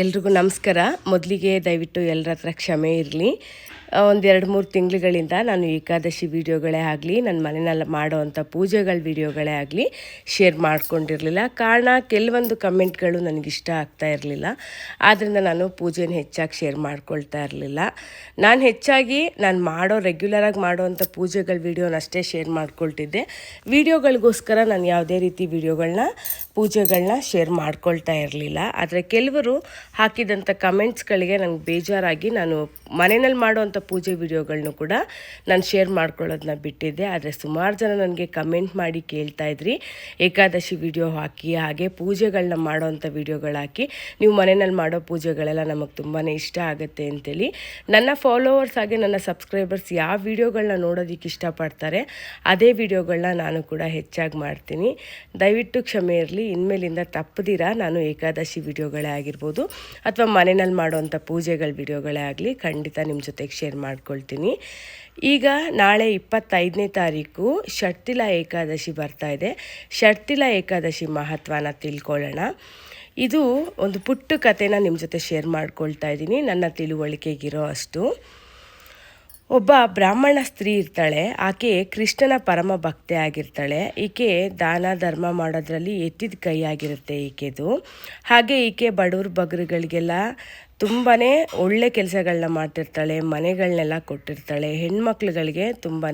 ಎಲ್ರಿಗೂ ನಮಸ್ಕಾರ. ಮೊದಲಿಗೆ ದಯವಿಟ್ಟು ಎಲ್ಲರ ಹತ್ರ ಕ್ಷಮೆ ಇರಲಿ. ಒಂದು ಎರಡು ಮೂರು ತಿಂಗಳುಗಳಿಂದ ನಾನು ಏಕಾದಶಿ ವಿಡಿಯೋಗಳೇ ಆಗಲಿ ನನ್ನ ಮನೆಯಲ್ಲಿ ಮಾಡೋವಂಥ ಪೂಜೆಗಳ ವೀಡಿಯೋಗಳೇ ಆಗಲಿ ಶೇರ್ ಮಾಡ್ಕೊಂಡಿರಲಿಲ್ಲ. ಕಾರಣ ಕೆಲವೊಂದು ಕಮೆಂಟ್ಗಳು ನನಗಿಷ್ಟ ಆಗ್ತಾ ಇರಲಿಲ್ಲ. ಆದ್ದರಿಂದ ನಾನು ಪೂಜೆನ ಹೆಚ್ಚಾಗಿ ಶೇರ್ ಮಾಡ್ಕೊಳ್ತಾ ಇರಲಿಲ್ಲ. ನಾನು ಹೆಚ್ಚಾಗಿ ನಾನು ಮಾಡೋ ರೆಗ್ಯುಲರಾಗಿ ಮಾಡೋವಂಥ ಪೂಜೆಗಳ ವಿಡಿಯೋನ ಅಷ್ಟೇ ಶೇರ್ ಮಾಡ್ಕೊಳ್ತಿದ್ದೆ. ವಿಡಿಯೋಗಳಿಗೋಸ್ಕರ ನಾನು ಯಾವುದೇ ರೀತಿ ವಿಡಿಯೋಗಳನ್ನ ಪೂಜೆಗಳನ್ನ ಶೇರ್ ಮಾಡ್ಕೊಳ್ತಾ ಇರಲಿಲ್ಲ. ಆದರೆ ಕೆಲವರು ಹಾಕಿದಂಥ ಕಮೆಂಟ್ಸ್ಗಳಿಗೆ ನನಗೆ ಬೇಜಾರಾಗಿ ನಾನು ಮನೆಯಲ್ಲಿ ಮಾಡುವಂಥ ಪೂಜೆ ವಿಡಿಯೋಗಳನ್ನು ಕೂಡ ನಾನು ಶೇರ್ ಮಾಡ್ಕೊಳ್ಳೋದನ್ನ ಬಿಟ್ಟಿದ್ದೆ. ಆದರೆ ಸುಮಾರು ಜನ ನನಗೆ ಕಮೆಂಟ್ ಮಾಡಿ ಕೇಳ್ತಾ ಇದ್ರಿ. ಏಕಾದಶಿ ವಿಡಿಯೋ ಹಾಕಿ, ಹಾಗೆ ಪೂಜೆಗಳನ್ನ ಮಾಡೋವಂಥ ವಿಡಿಯೋಗಳು ಹಾಕಿ, ನೀವು ಮನೆಯಲ್ಲಿ ಮಾಡೋ ಪೂಜೆಗಳೆಲ್ಲ ನಮಗೆ ತುಂಬಾ ಇಷ್ಟ ಆಗುತ್ತೆ ಅಂತೇಳಿ. ನನ್ನ ಫಾಲೋವರ್ಸ್ ಹಾಗೆ ನನ್ನ ಸಬ್ಸ್ಕ್ರೈಬರ್ಸ್ ಯಾವ ವಿಡಿಯೋಗಳನ್ನ ನೋಡೋದಕ್ಕೆ ಇಷ್ಟಪಡ್ತಾರೆ, ಅದೇ ವಿಡಿಯೋಗಳನ್ನ ನಾನು ಕೂಡ ಹೆಚ್ಚಾಗಿ ಮಾಡ್ತೀನಿ. ದಯವಿಟ್ಟು ಕ್ಷಮೆ ಇರಲಿ, ಇನ್ಮೇಲಿಂದ ತಪ್ಪದಿರ ನಾನು ಏಕಾದಶಿ ವಿಡಿಯೋಗಳೇ ಆಗಿರ್ಬೋದು, ಅಥವಾ ಮನೆಯಲ್ಲಿ ಮಾಡೋವಂಥ ಪೂಜೆಗಳ ವಿಡಿಯೋಗಳೇ ಆಗಲಿ, ಖಂಡಿತ ನಿಮ್ಮ ಜೊತೆಗೆ ಶೇರ್ ಮಾಡ್ಕೊಳ್ತೀನಿ. ಈಗ ನಾಳೆ ಇಪ್ಪತ್ತೈದನೇ ತಾರೀಕು ಷಟ್ತಿಲ ಏಕಾದಶಿ ಬರ್ತಾ ಇದೆ. ಷಟ್ತಿಲ ಏಕಾದಶಿ ಮಹತ್ವನ ತಿಳ್ಕೊಳ್ಳೋಣ. ಇದು ಒಂದು ಪುಟ್ಟ ಕಥೆನ ನಿಮ್ಮ ಜೊತೆ ಶೇರ್ ಮಾಡ್ಕೊಳ್ತಾ ಇದ್ದೀನಿ. ನನ್ನ ತಿಳುವಳಿಕೆಗಿರೋ ಅಷ್ಟು. ಒಬ್ಬ ಬ್ರಾಹ್ಮಣ ಸ್ತ್ರೀ ಇರ್ತಾಳೆ, ಆಕೆ ಕೃಷ್ಣನ ಪರಮ ಭಕ್ತೆ ಆಗಿರ್ತಾಳೆ. ಈಕೆ ದಾನ ಧರ್ಮ ಮಾಡೋದ್ರಲ್ಲಿ ಎತ್ತಿದ ಕೈ ಆಗಿರುತ್ತೆ ಈಕೆದು. ಹಾಗೆ ಈಕೆ ಬಡವ್ರ ಬಗ್ರುಗಳಿಗೆಲ್ಲ ತುಂಬಾ ಒಳ್ಳೆ ಕೆಲಸಗಳನ್ನ ಮಾಡ್ತಿರ್ತಾಳೆ ಮನೆಗಳನ್ನೆಲ್ಲ ಕೊಟ್ಟಿರ್ತಾಳೆ, ಹೆಣ್ಮಕ್ಳುಗಳಿಗೆ ತುಂಬಾ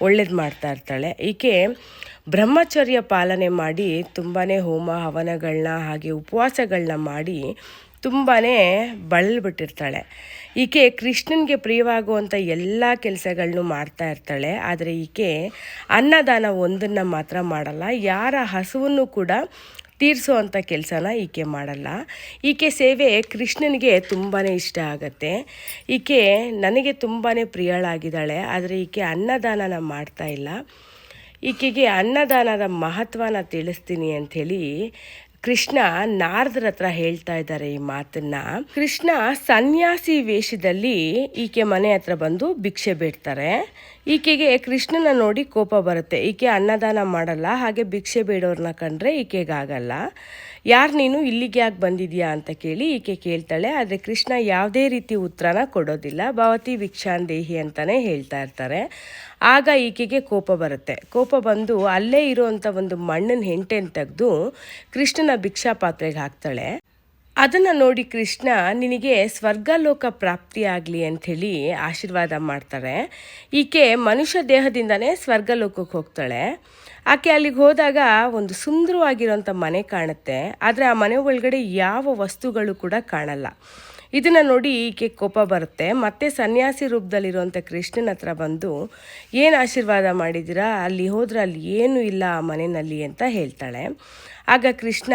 ಒಳ್ಳೇದು ಮಾಡ್ತಾ ಇರ್ತಾಳೆ. ಈಕೆ ಬ್ರಹ್ಮಚರ್ಯ ಪಾಲನೆ ಮಾಡಿ ತುಂಬಾ ಹೋಮ ಹವನಗಳನ್ನ ಹಾಗೆ ಉಪವಾಸಗಳನ್ನ ಮಾಡಿ ತುಂಬಾ ಬಳಲ್ಬಿಟ್ಟಿರ್ತಾಳೆ. ಈಕೆ ಕೃಷ್ಣನಿಗೆ ಪ್ರಿಯವಾಗುವಂಥ ಎಲ್ಲ ಕೆಲಸಗಳನ್ನು ಮಾಡ್ತಾ ಇರ್ತಾಳೆ. ಆದರೆ ಈಕೆ ಅನ್ನದಾನ ಒಂದನ್ನು ಮಾತ್ರ ಮಾಡಲ್ಲ. ಯಾರ ಹಸುವನ್ನು ಕೂಡ ತೀರಿಸುವಂಥ ಕೆಲಸನ ಈಕೆ ಮಾಡಲ್ಲ. ಈಕೆ ಸೇವೆ ಕೃಷ್ಣನಿಗೆ ತುಂಬಾ ಇಷ್ಟ ಆಗತ್ತೆ. ಈಕೆ ನನಗೆ ತುಂಬಾ ಪ್ರಿಯಳಾಗಿದ್ದಾಳೆ. ಆದರೆ ಈಕೆ ಅನ್ನದಾನನ ಮಾಡ್ತಾ ಇಲ್ಲ. ಈಕೆಗೆ ಅನ್ನದಾನದ ಮಹತ್ವನ ತಿಳಿಸ್ತೀನಿ ಅಂಥೇಳಿ ಕೃಷ್ಣ ನಾರದರ ಹತ್ರ ಹೇಳ್ತಾ ಇದ್ದಾರೆ ಈ ಮಾತನ್ನ. ಕೃಷ್ಣ ಸನ್ಯಾಸಿ ವೇಷದಲ್ಲಿ ಈಕೆ ಮನೆ ಹತ್ರ ಬಂದು ಭಿಕ್ಷೆ ಬೇಡ್ತಾರೆ. ಈಕೆಗೆ ಕೃಷ್ಣನ ನೋಡಿ ಕೋಪ ಬರುತ್ತೆ. ಈಕೆ ಅನ್ನದಾನ ಮಾಡಲ್ಲ, ಹಾಗೆ ಭಿಕ್ಷೆ ಬೇಡೋರ್ನ ಕಂಡ್ರೆ ಈಕೆಗಾಗಲ್ಲ. ಯಾರು ನೀನು ಇಲ್ಲಿಗೆ ಯಾಕೆ ಬಂದಿದ್ಯಾ ಅಂತ ಕೇಳಿ ಈಕೆ ಕೇಳ್ತಾಳೆ, ಆದರೆ ಕೃಷ್ಣ ಯಾವುದೇ ರೀತಿ ಉತ್ತರನ ಕೊಡೋದಿಲ್ಲ, ಭವತಿ ಭಿಕ್ಷಾಂದೇಹಿ ಅಂತಲೇ ಹೇಳ್ತಾ ಇರ್ತಾರೆ. ಆಗ ಈಕೆಗೆ ಕೋಪ ಬರುತ್ತೆ. ಕೋಪ ಬಂದು ಅಲ್ಲೇ ಇರುವಂಥ ಒಂದು ಮಣ್ಣಿನ ಹೆಂಟೆನ ತೆಗೆದು ಕೃಷ್ಣನ ಭಿಕ್ಷಾ ಪಾತ್ರೆಗೆ ಹಾಕ್ತಾಳೆ. ಅದನ್ನು ನೋಡಿ ಕೃಷ್ಣ, ನಿನಗೆ ಸ್ವರ್ಗಲೋಕ ಪ್ರಾಪ್ತಿಯಾಗಲಿ ಅಂಥೇಳಿ ಆಶೀರ್ವಾದ ಮಾಡ್ತಾರೆ. ಈಕೆ ಮನುಷ್ಯ ದೇಹದಿಂದನೇ ಸ್ವರ್ಗಲೋಕಕ್ಕೆ ಹೋಗ್ತಾಳೆ. ಆಕೆ ಅಲ್ಲಿಗೆ ಹೋದಾಗ ಒಂದು ಸುಂದರವಾಗಿರೋಂಥ ಮನೆ ಕಾಣುತ್ತೆ. ಆದರೆ ಆ ಮನೆ ಒಳಗಡೆ ಯಾವ ವಸ್ತುಗಳು ಕೂಡ ಕಾಣಲ್ಲ. ಇದನ್ನು ನೋಡಿ ಈಕೆ ಕೋಪ ಬರುತ್ತೆ. ಮತ್ತೆ ಸನ್ಯಾಸಿ ರೂಪದಲ್ಲಿರುವಂಥ ಕೃಷ್ಣನ ಹತ್ರ ಬಂದು, ಏನು ಆಶೀರ್ವಾದ ಮಾಡಿದ್ದೀರಾ? ಅಲ್ಲಿ ಹೋದ್ರೆ ಅಲ್ಲಿ ಏನೂ ಇಲ್ಲ ಆ ಮನೆಯಲ್ಲಿ ಅಂತ ಹೇಳ್ತಾಳೆ. ಆಗ ಕೃಷ್ಣ,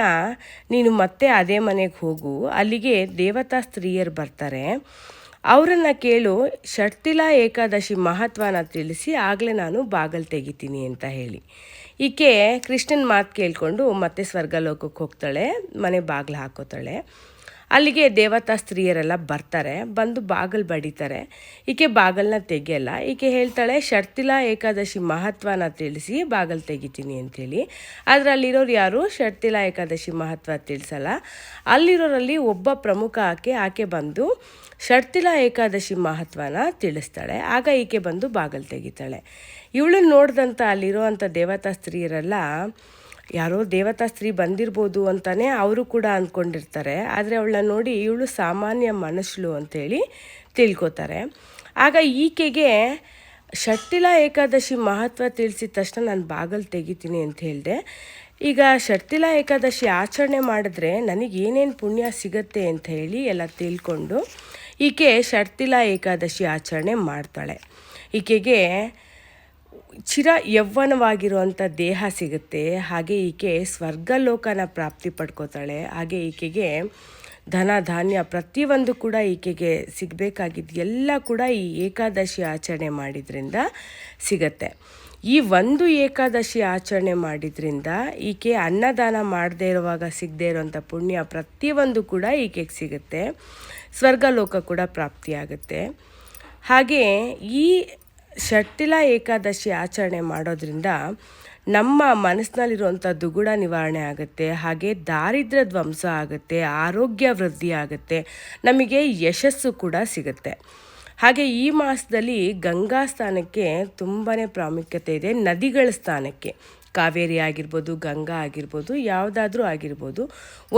ನೀನು ಮತ್ತೆ ಅದೇ ಮನೆಗೆ ಹೋಗು. ಅಲ್ಲಿಗೆ ದೇವತಾ ಸ್ತ್ರೀಯರು ಬರ್ತಾರೆ. ಅವರನ್ನು ಕೇಳು ಷಟ್ತಿಲ ಏಕಾದಶಿ ಮಹತ್ವನ ತಿಳಿಸಿ ಆಗಲೇ ನಾನು ಬಾಗಲ್ ತೆಗಿತೀನಿ ಅಂತ ಹೇಳಿ. ಈಕೆ ಕೃಷ್ಣನ ಮಾತು ಕೇಳಿಕೊಂಡು ಮತ್ತೆ ಸ್ವರ್ಗಲೋಕಕ್ಕೆ ಹೋಗ್ತಾಳೆ, ಮನೆ ಬಾಗಿಲು ಹಾಕೋತಾಳೆ. ಅಲ್ಲಿಗೆ ದೇವತಾ ಸ್ತ್ರೀಯರೆಲ್ಲ ಬರ್ತಾರೆ, ಬಂದು ಬಾಗಿಲು ಬಡಿತಾರೆ. ಈಕೆ ಬಾಗಿಲನ್ನ ತೆಗೆಯಲ್ಲ. ಈಕೆ ಹೇಳ್ತಾಳೆ, ಶರ್ತಿಲಾ ಏಕಾದಶಿ ಮಹತ್ವನ ತಿಳಿಸಿ ಬಾಗಿಲು ತೆಗಿತೀನಿ ಅಂಥೇಳಿ. ಆದರೆ ಅಲ್ಲಿರೋರು ಯಾರು? ಷರ್ತಿಲ ಏಕಾದಶಿ ಮಹತ್ವ ತಿಳಿಸಲ್ಲ. ಅಲ್ಲಿರೋರಲ್ಲಿ ಒಬ್ಬ ಪ್ರಮುಖ ಆಕೆ ಆಕೆ ಬಂದು ಶರ್ತಿಲಾ ಏಕಾದಶಿ ಮಹತ್ವನ ತಿಳಿಸ್ತಾಳೆ. ಆಗ ಈಕೆ ಬಂದು ಬಾಗಿಲು ತೆಗಿತಾಳೆ. ಇವಳನ್ನ ನೋಡಿದಂಥ ಅಲ್ಲಿರುವಂಥ ದೇವತಾ ಸ್ತ್ರೀಯರೆಲ್ಲ ಯಾರೋ ದೇವತಾ ಸ್ತ್ರೀ ಬಂದಿರ್ಬೋದು ಅಂತಲೇ ಅವರು ಕೂಡ ಅಂದ್ಕೊಂಡಿರ್ತಾರೆ ಆದರೆ ಅವಳನ್ನ ನೋಡಿ ಇವಳು ಸಾಮಾನ್ಯ ಮನುಷ್ಯಳು ಅಂತೇಳಿ ತಿಳ್ಕೊತಾರೆ. ಆಗ ಈಕೆಗೆ ಷಟ್ಟಿಲ ಏಕಾದಶಿ ಮಹತ್ವ ತಿಳಿಸಿದ ತಕ್ಷಣ ನಾನು ಬಾಗಲ್ ತೆಗಿತೀನಿ ಅಂತ ಹೇಳಿದೆ. ಈಗ ಷಟ್ಟಿಲ ಏಕಾದಶಿ ಆಚರಣೆ ಮಾಡಿದ್ರೆ ನನಗೆ ಏನೇನು ಪುಣ್ಯ ಸಿಗತ್ತೆ ಅಂತ ಹೇಳಿ ಎಲ್ಲ ತಿಳ್ಕೊಂಡು ಈಕೆ ಷಟ್ತಿಲ ಏಕಾದಶಿ ಆಚರಣೆ ಮಾಡ್ತಾಳೆ. ಈಕೆಗೆ ಚಿರ ಯೌವನವಾಗಿರುವಂಥ ದೇಹ ಸಿಗುತ್ತೆ. ಹಾಗೆ ಈಕೆ ಸ್ವರ್ಗಲೋಕನ ಪ್ರಾಪ್ತಿ ಪಡ್ಕೋತಾಳೆ. ಹಾಗೆ ಈಕೆಗೆ ಧನ, ಧಾನ್ಯ ಪ್ರತಿಯೊಂದು ಕೂಡ ಈಕೆಗೆ ಸಿಗಬೇಕಾಗಿದ್ದು ಎಲ್ಲ ಕೂಡ ಈ ಏಕಾದಶಿ ಆಚರಣೆ ಮಾಡಿದ್ರಿಂದ ಸಿಗತ್ತೆ. ಈ ಒಂದು ಏಕಾದಶಿ ಆಚರಣೆ ಮಾಡಿದ್ರಿಂದ ಈಕೆ ಅನ್ನದಾನ ಮಾಡದೇ ಇರುವಾಗ ಸಿಗದೇ ಇರುವಂಥ ಪುಣ್ಯ ಪ್ರತಿಯೊಂದು ಕೂಡ ಈಕೆಗೆ ಸಿಗುತ್ತೆ. ಸ್ವರ್ಗಲೋಕ ಕೂಡ ಪ್ರಾಪ್ತಿಯಾಗುತ್ತೆ. ಹಾಗೆ ಈ ಷಟ್ಟಿಲ ಏಕಾದಶಿ ಆಚರಣೆ ಮಾಡೋದ್ರಿಂದ ನಮ್ಮ ಮನಸ್ಸಿನಲ್ಲಿರುವಂಥ ದುಗುಡ ನಿವಾರಣೆ ಆಗುತ್ತೆ, ಹಾಗೆ ದಾರಿದ್ರ್ಯ ಧ್ವಂಸ ಆಗುತ್ತೆ, ಆರೋಗ್ಯ ವೃದ್ಧಿ ಆಗುತ್ತೆ, ನಮಗೆ ಯಶಸ್ಸು ಕೂಡ ಸಿಗುತ್ತೆ. ಹಾಗೆ ಈ ಮಾಸದಲ್ಲಿ ಗಂಗಾ ಸ್ಥಾನಕ್ಕೆ ತುಂಬಾ ಪ್ರಾಮುಖ್ಯತೆ ಇದೆ, ನದಿಗಳ ಸ್ಥಾನಕ್ಕೆ ಕಾವೇರಿ ಆಗಿರ್ಬೋದು, ಗಂಗಾ ಆಗಿರ್ಬೋದು, ಯಾವುದಾದ್ರೂ ಆಗಿರ್ಬೋದು,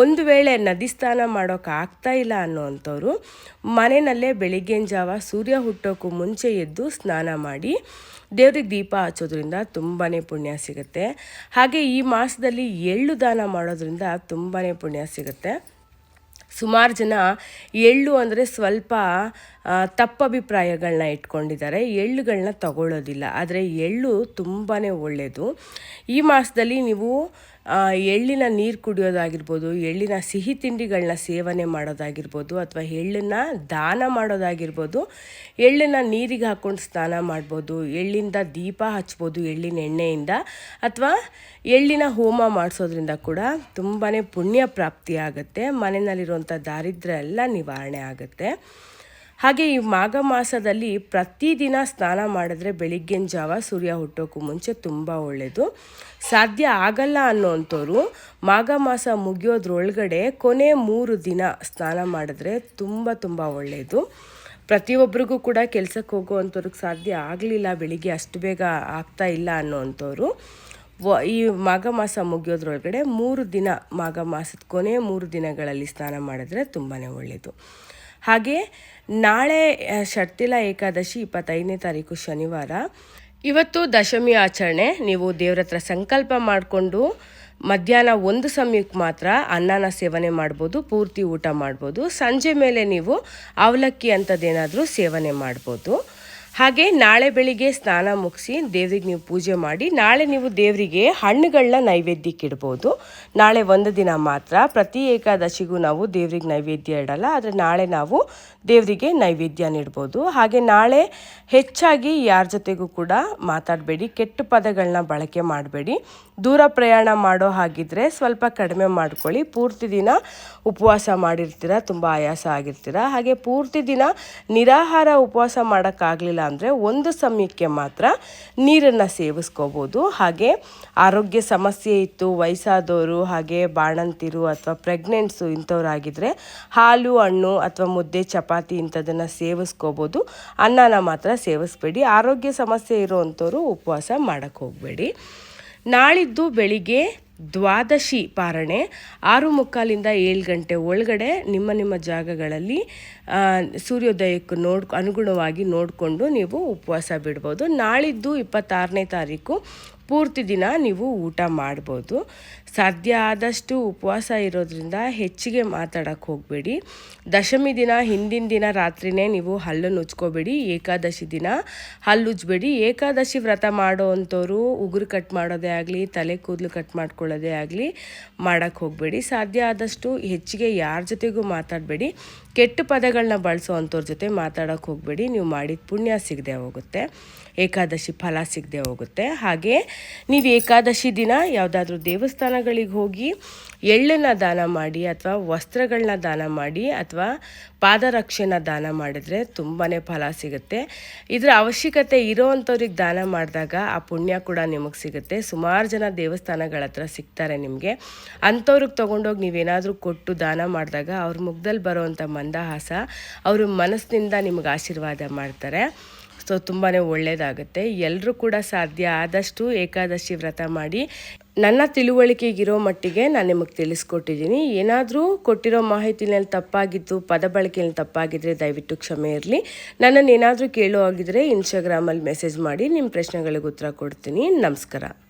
ಒಂದು ವೇಳೆ ನದಿ ಸ್ನಾನ ಮಾಡೋಕೆ ಆಗ್ತಾ ಇಲ್ಲ ಅನ್ನೋವಂಥವ್ರು ಮನೆಯಲ್ಲೇ ಬೆಳಿಗ್ಗಿನ ಜಾವ ಸೂರ್ಯ ಹುಟ್ಟೋಕ್ಕೂ ಮುಂಚೆ ಎದ್ದು ಸ್ನಾನ ಮಾಡಿ ದೇವ್ರಿಗೆ ದೀಪ ಹಚ್ಚೋದ್ರಿಂದ ತುಂಬಾ ಪುಣ್ಯ ಸಿಗುತ್ತೆ. ಹಾಗೆ ಈ ಮಾಸದಲ್ಲಿ ಎಳ್ಳು ದಾನ ಮಾಡೋದ್ರಿಂದ ತುಂಬಾ ಪುಣ್ಯ ಸಿಗುತ್ತೆ. ಸುಮಾರು ಜನ ಎಳ್ಳು ಅಂದರೆ ಸ್ವಲ್ಪ ತಪ್ಪಭಿಪ್ರಾಯಗಳನ್ನ ಇಟ್ಕೊಂಡಿದ್ದಾರೆ ಎಳ್ಳುಗಳನ್ನ ತಗೊಳ್ಳೋದಿಲ್ಲ. ಆದರೆ ಎಳ್ಳು ತುಂಬಾ ಒಳ್ಳೆಯದು ಈ ಮಾಸದಲ್ಲಿ ನೀವು ಎಳ್ಳಿನ ನೀರು ಕುಡಿಯೋದಾಗಿರ್ಬೋದು, ಎಳ್ಳಿನ ಸಿಹಿ ತಿಂಡಿಗಳನ್ನ ಸೇವನೆ ಮಾಡೋದಾಗಿರ್ಬೋದು, ಅಥವಾ ಎಳ್ಳನ್ನು ದಾನ ಮಾಡೋದಾಗಿರ್ಬೋದು ಎಳ್ಳನ್ನು ನೀರಿಗೆ ಹಾಕ್ಕೊಂಡು ಸ್ನಾನ ಮಾಡ್ಬೋದು, ಎಳ್ಳಿಂದ ದೀಪ ಹಚ್ಬೋದು, ಎಳ್ಳಿನ ಎಣ್ಣೆಯಿಂದ, ಅಥವಾ ಎಳ್ಳಿನ ಹೋಮ ಮಾಡಿಸೋದ್ರಿಂದ ಕೂಡ ತುಂಬಾ ಪುಣ್ಯ ಪ್ರಾಪ್ತಿಯಾಗುತ್ತೆ ಮನೆಯಲ್ಲಿರುವಂಥ ದಾರಿದ್ರ್ಯ ಎಲ್ಲ ನಿವಾರಣೆ ಆಗುತ್ತೆ. ಹಾಗೆ ಈ ಮಾಘ ಮಾಸದಲ್ಲಿ ಪ್ರತಿದಿನ ಸ್ನಾನ ಮಾಡಿದ್ರೆ ಬೆಳಿಗ್ಗಿನ ಜಾವ ಸೂರ್ಯ ಹುಟ್ಟೋಕ್ಕೂ ಮುಂಚೆ ತುಂಬ ಒಳ್ಳೆಯದು ಸಾಧ್ಯ ಆಗಲ್ಲ ಅನ್ನೋಂಥವ್ರು ಮಾಘ ಮಾಸ ಮುಗಿಯೋದ್ರೊಳಗಡೆ ಕೊನೆ ಮೂರು ದಿನ ಸ್ನಾನ ಮಾಡಿದ್ರೆ ತುಂಬ ತುಂಬ ಒಳ್ಳೆಯದು ಪ್ರತಿಯೊಬ್ಬರಿಗೂ ಕೂಡ ಕೆಲಸಕ್ಕೆ ಹೋಗುವಂಥವ್ರಿಗೆ ಸಾಧ್ಯ ಆಗಲಿಲ್ಲ, ಬೆಳಿಗ್ಗೆ ಅಷ್ಟು ಬೇಗ ಆಗ್ತಾ ಇಲ್ಲ ವ, ಈ ಮಾಘ ಮಾಸ ಮುಗಿಯೋದ್ರೊಳಗಡೆ ಮೂರು ದಿನ ಮಾಘ ಮಾಸದ ಕೊನೆ ಮೂರು ದಿನಗಳಲ್ಲಿ ಸ್ನಾನ ಮಾಡಿದ್ರೆ ತುಂಬಾ ಒಳ್ಳೆಯದು ಹಾಗೆ ನಾಳೆ ಷಟ್ತಿಲ ಏಕಾದಶಿ ಇಪ್ಪತ್ತೈದನೇ ತಾರೀಕು ಶನಿವಾರ. ಇವತ್ತು ದಶಮಿ ಆಚರಣೆ. ನೀವು ದೇವ್ರ ಹತ್ರ ಸಂಕಲ್ಪ ಮಾಡಿಕೊಂಡು ಮಧ್ಯಾಹ್ನ ಒಂದು ಸಮಯಕ್ಕೆ ಮಾತ್ರ ಅನ್ನನ ಸೇವನೆ ಮಾಡ್ಬೋದು, ಪೂರ್ತಿ ಊಟ ಮಾಡ್ಬೋದು. ಸಂಜೆ ಮೇಲೆ ನೀವು ಅವಲಕ್ಕಿ ಅಂಥದ್ದೇನಾದರೂ ಸೇವನೆ ಮಾಡ್ಬೋದು. ಹಾಗೆ ನಾಳೆ ಬೆಳಿಗ್ಗೆ ಸ್ನಾನ ಮುಗಿಸಿ ದೇವ್ರಿಗೆ ನೀವು ಪೂಜೆ ಮಾಡಿ, ನಾಳೆ ನೀವು ದೇವರಿಗೆ ಹಣ್ಣುಗಳನ್ನ ನೈವೇದ್ಯಕ್ಕೆ ಇಡ್ಬೋದು. ನಾಳೆ ಒಂದು ದಿನ ಮಾತ್ರ, ಪ್ರತಿ ಏಕಾದಶಿಗೂ ನಾವು ದೇವ್ರಿಗೆ ನೈವೇದ್ಯ ಇಡಲ್ಲ, ಆದರೆ ನಾಳೆ ನಾವು ದೇವರಿಗೆ ನೈವೇದ್ಯ ನೀಡ್ಬೋದು ಹಾಗೆ ನಾಳೆ ಹೆಚ್ಚಾಗಿ ಯಾರ ಜೊತೆಗೂ ಕೂಡ ಮಾತಾಡಬೇಡಿ, ಕೆಟ್ಟ ಪದಗಳನ್ನ ಬಳಕೆ ಮಾಡಬೇಡಿ. ದೂರ ಪ್ರಯಾಣ ಮಾಡೋ ಹಾಗಿದ್ರೆ ಸ್ವಲ್ಪ ಕಡಿಮೆ ಮಾಡ್ಕೊಳ್ಳಿ. ಪೂರ್ತಿ ದಿನ ಉಪವಾಸ ಮಾಡಿರ್ತೀರ, ತುಂಬ ಆಯಾಸ ಆಗಿರ್ತೀರ. ಹಾಗೆ ಪೂರ್ತಿ ದಿನ ನಿರಾಹಾರ ಉಪವಾಸ ಮಾಡೋಕ್ಕಾಗಲಿಲ್ಲ ಅಂದರೆ ಒಂದು ಸಮಯಕ್ಕೆ ಮಾತ್ರ ನೀರನ್ನು ಸೇವಿಸ್ಕೋಬೋದು. ಹಾಗೆ ಆರೋಗ್ಯ ಸಮಸ್ಯೆ ಇತ್ತು ವಯಸ್ಸಾದವರು ಹಾಗೆ ಬಾಣಂತಿರು ಅಥವಾ ಪ್ರೆಗ್ನೆಂಟ್ಸು ಇಂಥವ್ರಾಗಿದ್ದರೆ ಹಾಲು, ಹಣ್ಣು ಅಥವಾ ಮುದ್ದೆ, ಚಪಾತಿ ಇಂಥದನ್ನು ಸೇವಿಸ್ಕೋಬೋದು. ಅನ್ನನ ಮಾತ್ರ ಸೇವಿಸ್ಬೇಡಿ. ಆರೋಗ್ಯ ಸಮಸ್ಯೆ ಇರೋವಂಥವ್ರು ಉಪವಾಸ ಮಾಡೋಕ್ಕೆ ಹೋಗಬೇಡಿ. ನಾಳಿದ್ದು ಬೆಳಿಗ್ಗೆ ದ್ವಾದಶಿ ಪಾರಣೆ, ಆರು ಮುಕ್ಕಾಲಿಂದ ಏಳು ಗಂಟೆ ಒಳಗಡೆ ನಿಮ್ಮ ನಿಮ್ಮ ಜಾಗಗಳಲ್ಲಿ ಸೂರ್ಯೋದಯಕ್ಕೆ ನೋಡ್ ಅನುಗುಣವಾಗಿ ನೋಡಿಕೊಂಡು ನೀವು ಉಪವಾಸ ಬಿಡ್ಬೋದು. ನಾಳಿದ್ದು ಇಪ್ಪತ್ತಾರನೇ ತಾರೀಕು ಪೂರ್ತಿ ದಿನ ನೀವು ಊಟ ಮಾಡ್ಬೋದು. ಸಾಧ್ಯ ಆದಷ್ಟು ಉಪವಾಸ ಇರೋದ್ರಿಂದ ಹೆಚ್ಚಿಗೆ ಮಾತಾಡೋಕ್ಕೆ ಹೋಗಬೇಡಿ. ದಶಮಿ ದಿನ, ಹಿಂದಿನ ದಿನ ರಾತ್ರಿನೇ ನೀವು ಹಲ್ಲನ್ನು ಉಜ್ಕೋಬೇಡಿ ಏಕಾದಶಿ ದಿನ ಹಲ್ಲು ಉಜ್ಬೇಡಿ. ಏಕಾದಶಿ ವ್ರತ ಮಾಡೋ ಅಂಥವ್ರು ಉಗುರು ಕಟ್ ಮಾಡೋದೇ ಆಗಲಿ, ತಲೆ ಕೂದಲು ಕಟ್ ಮಾಡ್ಕೊಳ್ಳೋದೇ ಆಗಲಿ ಮಾಡೋಕ್ಕೆ ಹೋಗಬೇಡಿ. ಸಾಧ್ಯ ಆದಷ್ಟು ಹೆಚ್ಚಿಗೆ ಯಾರ ಜೊತೆಗೂ ಮಾತಾಡಬೇಡಿ. ಕೆಟ್ಟ ಪದಗಳನ್ನ ಬಳಸೋ ಅಂಥವ್ರ ಜೊತೆ ಮಾತಾಡೋಕೆ ಹೋಗಬೇಡಿ. ನೀವು ಮಾಡಿದ ಪುಣ್ಯ ಸಿಗದೆ ಹೋಗುತ್ತೆ. ಏಕಾದಶಿ ಫಲ ಸಿಗದೆ ಹೋಗುತ್ತೆ. ಹಾಗೆ, ನೀವು ಏಕಾದಶಿ ದಿನ ಯಾವುದಾದ್ರೂ ದೇವಸ್ಥಾನಗಳಿಗೆ ಹೋಗಿ ಎಳ್ಳನ್ನು ದಾನ ಮಾಡಿ ಅಥವಾ ವಸ್ತ್ರಗಳನ್ನ ದಾನ ಮಾಡಿ ಅಥವಾ ಪಾದರಕ್ಷೆನ ದಾನ ಮಾಡಿದ್ರೆ ತುಂಬಾ ಫಲ ಸಿಗುತ್ತೆ. ಇದರ ಅವಶ್ಯಕತೆ ಇರೋವಂಥವ್ರಿಗೆ ದಾನ ಮಾಡಿದಾಗ ಆ ಪುಣ್ಯ ಕೂಡ ನಿಮಗೆ ಸಿಗುತ್ತೆ. ಸುಮಾರು ಜನ ದೇವಸ್ಥಾನಗಳ ಹತ್ರ ಸಿಗ್ತಾರೆ ನಿಮಗೆ. ಅಂಥವ್ರಿಗೆ ತೊಗೊಂಡೋಗಿ ನೀವೇನಾದರೂ ಕೊಟ್ಟು ದಾನ ಮಾಡಿದಾಗ ಅವ್ರ ಮುಖದಲ್ಲಿ ಬರೋವಂಥ ಮಂದಹಾಸ ಅವರು ಮನಸ್ಸಿನಿಂದ ನಿಮಗೆ ಆಶೀರ್ವಾದ ಮಾಡ್ತಾರೆ. ಸೊ ತುಂಬಾ ಒಳ್ಳೆಯದಾಗುತ್ತೆ ಎಲ್ಲರೂ ಕೂಡ ಸಾಧ್ಯ ಆದಷ್ಟು ಏಕಾದಶಿ ವ್ರತ ಮಾಡಿ. ನನ್ನ ತಿಳುವಳಿಕೆಗಿರೋ ಮಟ್ಟಿಗೆ ನಾನು ನಿಮಗೆ ತಿಳಿಸ್ಕೊಟ್ಟಿದ್ದೀನಿ ಏನಾದರೂ ಕೊಟ್ಟಿರೋ ಮಾಹಿತಿನಲ್ಲಿ ತಪ್ಪಾಗಿತ್ತು ಪದ ಬಳಕೆಯಲ್ಲಿ ತಪ್ಪಾಗಿದ್ದರೆ ದಯವಿಟ್ಟು ಕ್ಷಮೆ ಇರಲಿ. ನನ್ನನ್ನು ಏನಾದರೂ ಕೇಳೋ ಆಗಿದ್ರೆ ಇನ್ಸ್ಟಾಗ್ರಾಮಲ್ಲಿ ಮೆಸೇಜ್ ಮಾಡಿ ನಿಮ್ಮ ಪ್ರಶ್ನೆಗಳಿಗೆ ಉತ್ತರ ಕೊಡ್ತೀನಿ. ನಮಸ್ಕಾರ.